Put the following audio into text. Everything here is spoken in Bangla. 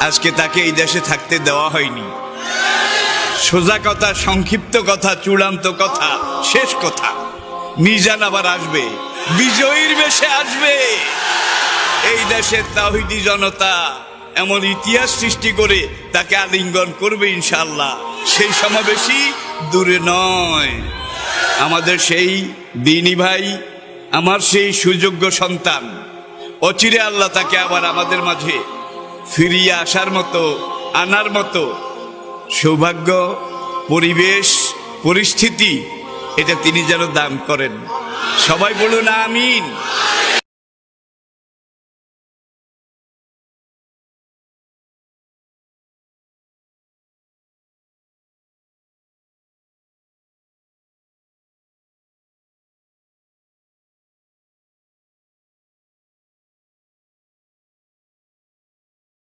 আজকে তাকে এই দেশে থাকতে দেওয়া হয়নি। সোজা কথা, সংক্ষিপ্ত কথা, চূড়ান্ত কথা, শেষ কথা। মিজান আবার আসবে। বিজয়ীর বেশে আসবে। এই দেশের তাহিদি জনতা এমন ইতিহাস সৃষ্টি করে তাকে আলিঙ্গন করবে ইনশাল্লাহ সেই সমাবেশই দূরে নয়। আমাদের সেই দিনী ভাই, আমার সেই সুযোগ্য সন্তান। অচিরে আল্লাহ তাকে আবার আমাদের মাঝে ফিরিয়ে আসার মতো, আনার মতো সৌভাগ্য, পরিবেশ, পরিস্থিতি, এটা তিনি যেন দান করেন। সবাই বলুন, আমিন।